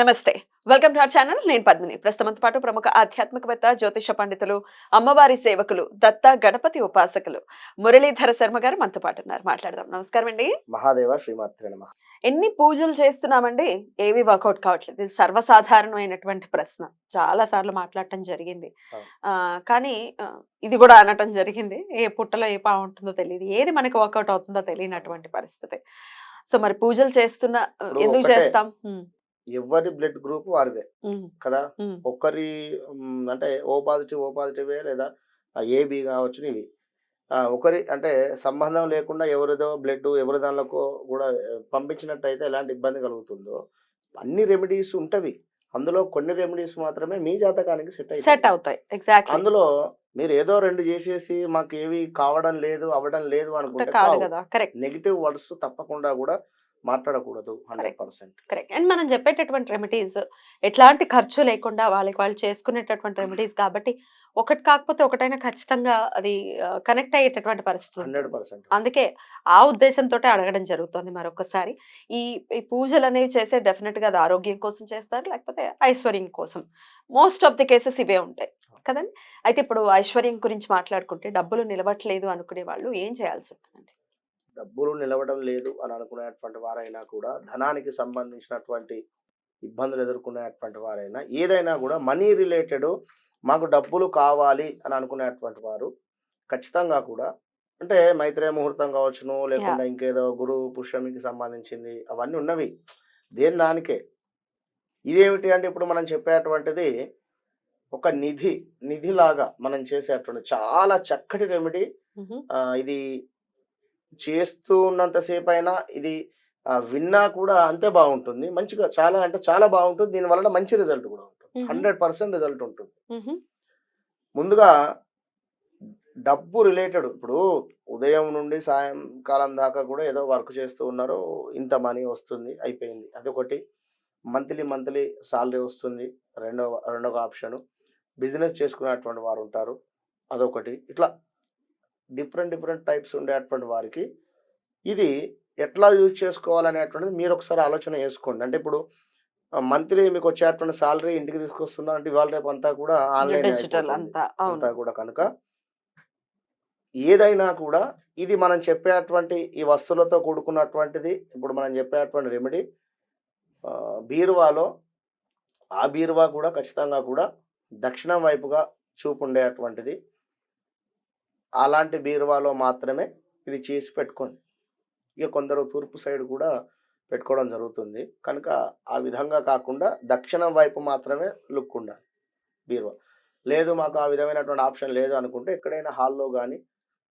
నమస్తే. Welcome to our channel. నేను పద్మిని. ప్రస్తుతంతో పాటు ప్రముఖ ఆధ్యాత్మికవేత్త జ్యోతిష పండితులు అమ్మవారి సేవకులు దత్త గణపతి ఉపాసకులు మురళీధర శర్మ గారు మనతో పాటు ఉన్నారు. మాట్లాడదాం. నమస్కారం అండి. మహాదేవ శ్రీమాత్రే ఎన్ని పూజలు చేస్తున్నామండి? ఏవి వర్కౌట్ కావట్లేదు. ఇది సర్వసాధారణమైనటువంటి ప్రశ్న. చాలా సార్లు మాట్లాడటం జరిగింది. కానీ ఇది కూడా అనటం జరిగింది. ఏ పుట్టలో ఏ పా ఉంటుందో తెలియదు. ఏది మనకి వర్కౌట్ అవుతుందో తెలియనటువంటి పరిస్థితి. సో మరి పూజలు చేస్తున్న ఎందుకు. చేస్తాం? ఎవరి బ్లడ్ గ్రూప్ వారిదే. కదా? ఒక్కరి మ్, అంటే ఓ పాజిటివ్ ఓ పాజిటివే లేదా? ఏబి కావచ్చు ఇవి. ఒకరి అంటే సంబంధం లేకుండా ఎవరిదో బ్లడ్ ఎవరి దానిలో కూడా పంపించినట్టయితే ఎలాంటి ఇబ్బంది కలుగుతుందో అన్ని రెమెడీస్ ఉంటవి. అందులో కొన్ని రెమెడీస్ మాత్రమే మీ జాతకానికి సెట్ సెట్ అవుతాయి. ఎగ్జాక్ట్లీ. అందులో మీరు ఏదో రెండు చేసేసి మాకు ఏవి కావడం లేదు అవ్వడం లేదు అనుకుంటే నెగిటివ్ వర్డ్స్ తప్పకుండా కూడా మాట్లాడకూడదు హండ్రెడ్. పర్సెంట్. కరెక్ట్. అండ్ మనం చెప్పేటటువంటి రెమెడీస్ ఎట్లాంటి ఖర్చు లేకుండా వాళ్ళకి వాళ్ళు చేసుకునేటటువంటి రెమెడీస్ కాబట్టి ఒకటి కాకపోతే ఒకటైనా ఖచ్చితంగా అది కనెక్ట్ అయ్యేటటువంటి పరిస్థితి. Hundred percent. అందుకే ఆ ఉద్దేశంతో అడగడం జరుగుతుంది మరొకసారి. ఈ పూజలు అనేవి చేసే డెఫినెట్గా అది ఆరోగ్యం కోసం చేస్తారు లేకపోతే ఐశ్వర్యం కోసం. మోస్ట్ ఆఫ్ ది కేసెస్ ఇవే ఉంటాయి కదండి? అయితే ఇప్పుడు ఐశ్వర్యం గురించి మాట్లాడుకుంటే డబ్బులు నిలవట్లేదు అనుకునే వాళ్ళు ఏం చేయాల్సి ఉంటుందండి? డబ్బులు నిలవడం లేదు అని అనుకునేటువంటి వారైనా కూడా ధనానికి సంబంధించినటువంటి ఇబ్బందులు ఎదుర్కొనేటువంటి వారైనా ఏదైనా కూడా మనీ రిలేటెడ్ మాకు డబ్బులు కావాలి అని అనుకునేటువంటి వారు ఖచ్చితంగా కూడా అంటే మైత్రేయ ముహూర్తం కావచ్చును లేకుండా ఇంకేదో గురు పుష్యమికి సంబంధించింది అవన్నీ ఉన్నవి. దేని దానికే? ఇదేమిటి అంటే ఇప్పుడు మనం చెప్పేటువంటిది ఒక నిధి నిధిలాగా మనం చేసేటువంటి చాలా చక్కటి రెమెడీ. ఇది చేస్తూ ఉన్నంతసేపు అయినా ఇది విన్నా కూడా అంతే బాగుంటుంది. మంచిగా చాలా అంటే చాలా బాగుంటుంది. దీని వలన మంచి రిజల్ట్ కూడా ఉంటుంది. హండ్రెడ్ పర్సెంట్ రిజల్ట్ ఉంటుంది. ముందుగా డబ్బు రిలేటెడ్ ఇప్పుడు ఉదయం నుండి సాయంకాలం దాకా కూడా ఏదో వర్క్ చేస్తూ ఉన్నారు. ఇంత మనీ వస్తుంది అయిపోయింది. అదొకటి. మంత్లీ మంత్లీ సాలరీ వస్తుంది. రెండవ రెండవ ఆప్షను. బిజినెస్ చేసుకునేటువంటి వారు ఉంటారు. అదొకటి. ఇట్లా డిఫరెంట్ డిఫరెంట్ టైప్స్ ఉండేటువంటి వారికి ఇది ఎట్లా యూజ్ చేసుకోవాలనేటువంటిది మీరు ఒకసారి ఆలోచన చేసుకోండి. అంటే ఇప్పుడు మంత్లీ మీకు వచ్చేటువంటి సాలరీ ఇంటికి తీసుకొస్తున్నారు అంటే ఇవాళ రేపు అంతా కూడా ఆన్లైన్ డిజిటల్ అంతా కూడా కనుక ఏదైనా కూడా ఇది మనం చెప్పేటువంటి ఈ వస్తువులతో కూడుకున్నటువంటిది ఇప్పుడు మనం చెప్పేటువంటి రెమెడీ బీరువాలో ఆ బీరువా కూడా ఖచ్చితంగా కూడా దక్షిణం వైపుగా చూపు ఉండేటువంటిది అలాంటి బీరువాలో మాత్రమే ఇది చేసి పెట్టుకోండి. ఇక కొందరు తూర్పు సైడ్ కూడా పెట్టుకోవడం జరుగుతుంది. కనుక ఆ విధంగా కాకుండా దక్షిణం వైపు మాత్రమే లుక్ ఉండాలి బీరువా. లేదు మాకు ఆ విధమైనటువంటి ఆప్షన్ లేదు అనుకుంటే ఎక్కడైనా హాల్లో కానీ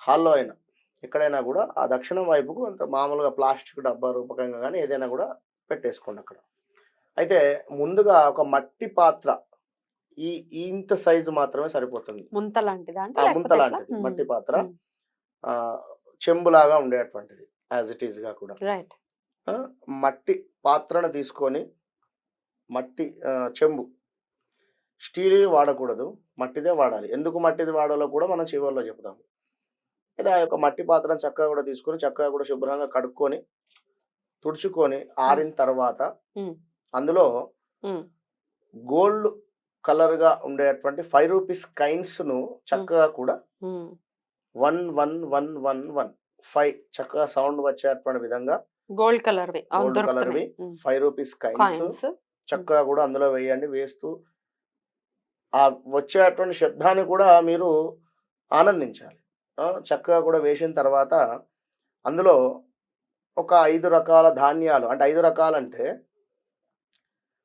హాల్లో అయినా ఎక్కడైనా కూడా ఆ దక్షిణం వైపుకు అంత మామూలుగా ప్లాస్టిక్ డబ్బా రూపకంగా కానీ ఏదైనా కూడా పెట్టేసుకోండి అక్కడ. అయితే ముందుగా ఒక మట్టి పాత్ర ఈ ఇంత సైజు మాత్రమే సరిపోతుంది. ముంత లాంటిదా ముంత? లాంటిది. మట్టి పాత్ర. చెంబులాగా ఉండేటువంటిది యాజ్ ఇట్ ఈస్గా కూడా. మట్టి పాత్రను తీసుకొని మట్టి చెంబు స్టీల్ వాడకూడదు. మట్టిదే వాడాలి. ఎందుకు మట్టిది వాడాలో కూడా మనం చివరిలో చెప్తాము అయితే ఆ యొక్క మట్టి పాత్రను చక్కగా కూడా తీసుకొని చక్కగా కూడా శుభ్రంగా కడుక్కొని తుడుచుకొని ఆరిన తర్వాత. అందులో. గోల్డ్ కలర్గా ఉండేటువంటి ఫైవ్ రూపీస్ కైన్స్ను చక్కగా కూడా. One one one one one five చక్కగా సౌండ్ వచ్చేటువంటి విధంగా గోల్డ్ కలర్ వి అవును Gold colour దొరుకుతున్నాయి వి. ఫైవ్ రూపీస్ కైన్స్ చక్కగా కూడా అందులో వేయండి వేస్తూ ఆ వచ్చేటువంటి శబ్దాన్ని కూడా మీరు ఆనందించాలి. చక్కగా కూడా వేసిన తర్వాత అందులో ఒక ఐదు రకాల ధాన్యాలు అంటే ఐదు రకాలంటే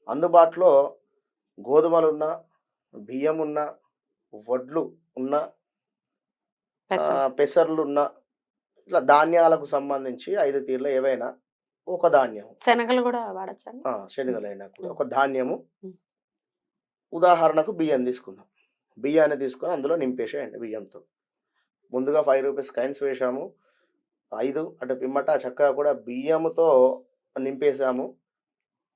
అందుబాటులో గోధుమలు ఉన్న బియ్యం ఉన్న వడ్లు ఉన్న పెసర్లు ఉన్న ఇట్లా ధాన్యాలకు సంబంధించి ఐదు తీర్ల ఏవైనా ఒక ధాన్యం శనగలు కూడా వాడచ్చండి ఆ, శనగలైనా కూడా. ఒక ధాన్యము. ఉదాహరణకు బియ్యం తీసుకుందాం. బియ్యాన్ని తీసుకొని అందులో నింపేసేయండి బియ్యంతో. ముందుగా ఫైవ్ రూపీస్ కాయిన్స్ వేసాము ఐదు అంటే పిమ్మట చక్కగా కూడా బియ్యముతో నింపేసాము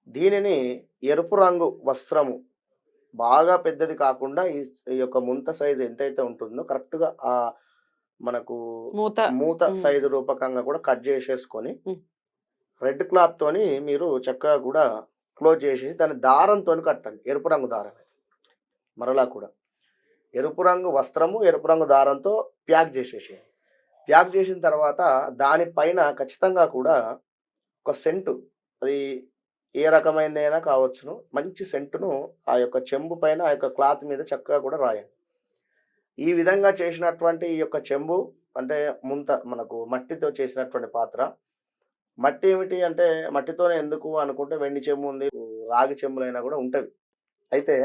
దీనిని ఎరుపు రంగు వస్త్రము బాగా పెద్దది కాకుండా ఈ యొక్క ముంత సైజు ఎంతైతే ఉంటుందో కరెక్ట్గా ఆ మనకు మూత. మూత. సైజు రూపకంగా కూడా కట్ చేసేసుకొని. రెడ్ క్లాత్ తోని మీరు చక్కగా కూడా క్లోజ్ చేసేసి దాన్ని దారంతో కట్టండి. ఎరుపు రంగు దారం మరలా కూడా. ఎరుపు రంగు వస్త్రము ఎరుపు రంగు దారంతో ప్యాక్ చేసేసి ప్యాక్ చేసిన తర్వాత దానిపైన ఖచ్చితంగా కూడా ఒక సెంటు అది ఏ రకమైనదైనా కావచ్చును. మంచి సెంటును ఆ యొక్క చెంబు పైన ఆ యొక్క క్లాత్ మీద చక్కగా కూడా రాయండి. ఈ విధంగా చేసినటువంటి ఈ యొక్క చెంబు అంటే ముంత మనకు మట్టితో చేసినటువంటి పాత్ర. మట్టి ఏమిటి అంటే మట్టితోనే ఎందుకు అనుకుంటే వెండి చెంబు ఉంది రాగి చెంబులైనా కూడా ఉంటవి. అయితే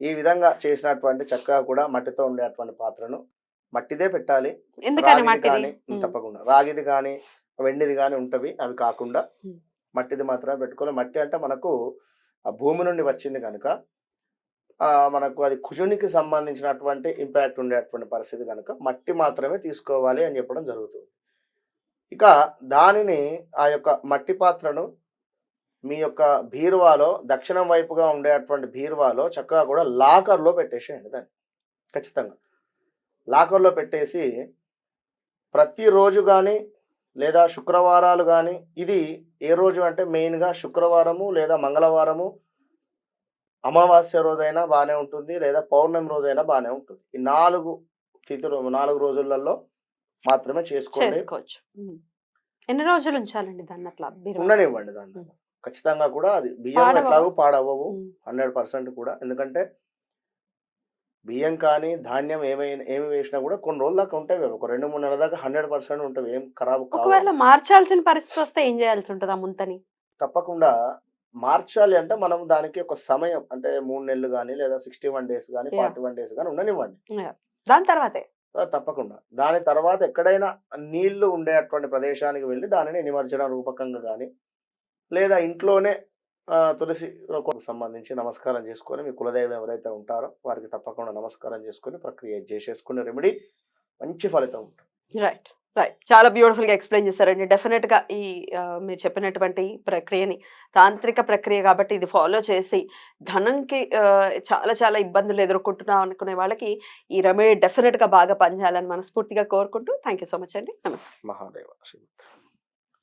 ఈ విధంగా చేసినటువంటి చక్కగా కూడా మట్టితో ఉండేటువంటి పాత్రను మట్టిదే పెట్టాలి. రాగిది కానీ. తప్పకుండా. రాగిది కానీ వెండిది కానీ ఉంటవి. అవి కాకుండా. మట్టిది మాత్రమే పెట్టుకోవాలి మట్టి అంటే మనకు ఆ భూమి నుండి వచ్చింది కనుక మనకు అది కుజునికి సంబంధించినటువంటి ఇంపాక్ట్ ఉండేటువంటి పరిస్థితి కనుక మట్టి మాత్రమే తీసుకోవాలి అని చెప్పడం జరుగుతుంది. ఇక దానిని ఆ యొక్క మట్టి పాత్రను మీ యొక్క బీరువాలో దక్షిణం వైపుగా ఉండేటువంటి బీరువాలో చక్కగా కూడా లాకర్లో పెట్టేసేయండి దాన్ని ఖచ్చితంగా. లాకర్లో పెట్టేసి ప్రతిరోజు కానీ లేదా శుక్రవారాలు కానీ ఇది ఏ రోజు అంటే మెయిన్గా శుక్రవారము లేదా మంగళవారము అమావాస్య రోజైనా బాగానే ఉంటుంది లేదా పౌర్ణమి రోజైనా బాగానే ఉంటుంది ఈ నాలుగు తిథులు నాలుగు రోజులలో మాత్రమే చేసుకోండి. ఎన్ని రోజులు ఉంచాలండి దాన్ని అట్లా? ఉండనివ్వండి దాన్ని. ఖచ్చితంగా కూడా అది బియ్యం? ఎట్లాగో పాడవవు ఉమ్. హండ్రెడ్ పర్సెంట్ కూడా ఎందుకంటే బియ్యం కానీ ధాన్యం ఏమైనా ఏమి వేసినా కూడా కొన్ని రోజుల దాకా ఉంటాయి. ఒక రెండు మూడు నెలల దాకా హండ్రెడ్ పర్సెంట్ ఉంటాయి ఏం ఖరాబ్ ఒకవేళ కావు మార్చాల్సిన పరిస్థితి వస్తే ఏం చేయాల్సి ఉంటుంది ఆ ముంతని? తప్పకుండా మార్చాలి అంటే మనం దానికి ఒక సమయం అంటే మూడు నెలలు కానీ లేదా సిక్స్టీ వన్ డేస్ కానీ. ఫార్టీ వన్ డేస్ కానీ ఉండనివ్వండి. దాని తర్వాతే? తప్పకుండా. దాని తర్వాత ఎక్కడైనా నీళ్ళు ఉండేటువంటి ప్రదేశానికి వెళ్ళి దానిని నిమజ్జన రూపకంగా కానీ లేదా ఇంట్లోనే తులసి సంబంధించి నమస్కారం చేసుకొని మీ కులదైవం ఎవరైతే ఉంటారో వారికి తప్పకుండా నమస్కారం చేసుకొని ప్రక్రియ చేసేసుకునే రెమెడీ మంచి ఫలితం ఉంటుంది. రైట్ రైట్ చాలా బ్యూటిఫుల్గా ఎక్స్ప్లెయిన్ చేశారండి. డెఫినెట్గా ఈ మీరు చెప్పినటువంటి ప్రక్రియని తాంత్రిక ప్రక్రియ కాబట్టి ఇది ఫాలో చేసి ధనంకి చాలా చాలా ఇబ్బందులు ఎదుర్కొంటున్నాం అనుకునే వాళ్ళకి ఈ రెమెడీ డెఫినెట్గా బాగా పనిచేయాలని మనస్ఫూర్తిగా కోరుకుంటూ థ్యాంక్ సో మచ్ అండి. నమస్తే. మహాదేవ